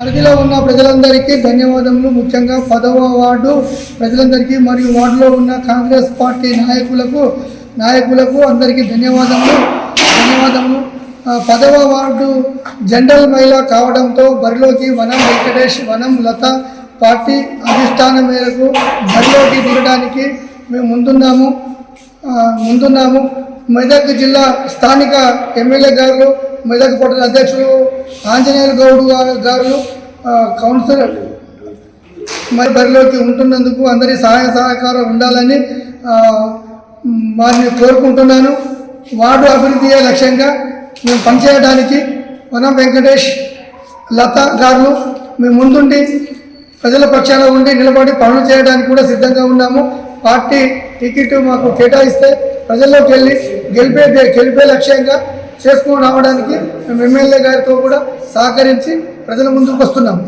పరిధిలో ఉన్న ప్రజలందరికీ ధన్యవాదములు. ముఖ్యంగా పదవ వార్డు ప్రజలందరికీ మరియు వార్డులో ఉన్న కాంగ్రెస్ పార్టీ నాయకులకు నాయకులకు అందరికీ ధన్యవాదములు. ధన్యవాదములు. పదవ వార్డు జనరల్ మహిళ కావడంతో బరిలోకి వనం వెంకటేష్ వనం లత పార్టీ అధిష్టానం మేరకు బరిలోకి దిగడానికి మేము ముందున్నాము. ముందున్నాము. మెదక్ జిల్లా స్థానిక ఎమ్మెల్యే గారు మెదక్ పట్టణ అధ్యక్షులు ఆంజనేయులు గౌడ్ గారు గారు కౌన్సిలర్ మరి బరిలోకి ఉంటున్నందుకు అందరి సహాయ సహకారం ఉండాలని వారిని కోరుకుంటున్నాను. వార్డు అభివృద్ధియే లక్ష్యంగా మేము పనిచేయడానికి వనం వెంకటేష్ లత గారు మేము ముందుండి ప్రజల పక్షాన ఉండి నిలబడి పనులు చేయడానికి కూడా సిద్ధంగా ఉన్నాము. పార్టీ టికెట్ మాకు కేటాయిస్తే ప్రజల్లోకి వెళ్ళి గెలిపే గెలిపే లక్ష్యంగా చేసుకుని రావడానికి మేము ఎమ్మెల్యే గారితో కూడా సహకరించి ప్రజల ముందుకు వస్తున్నాము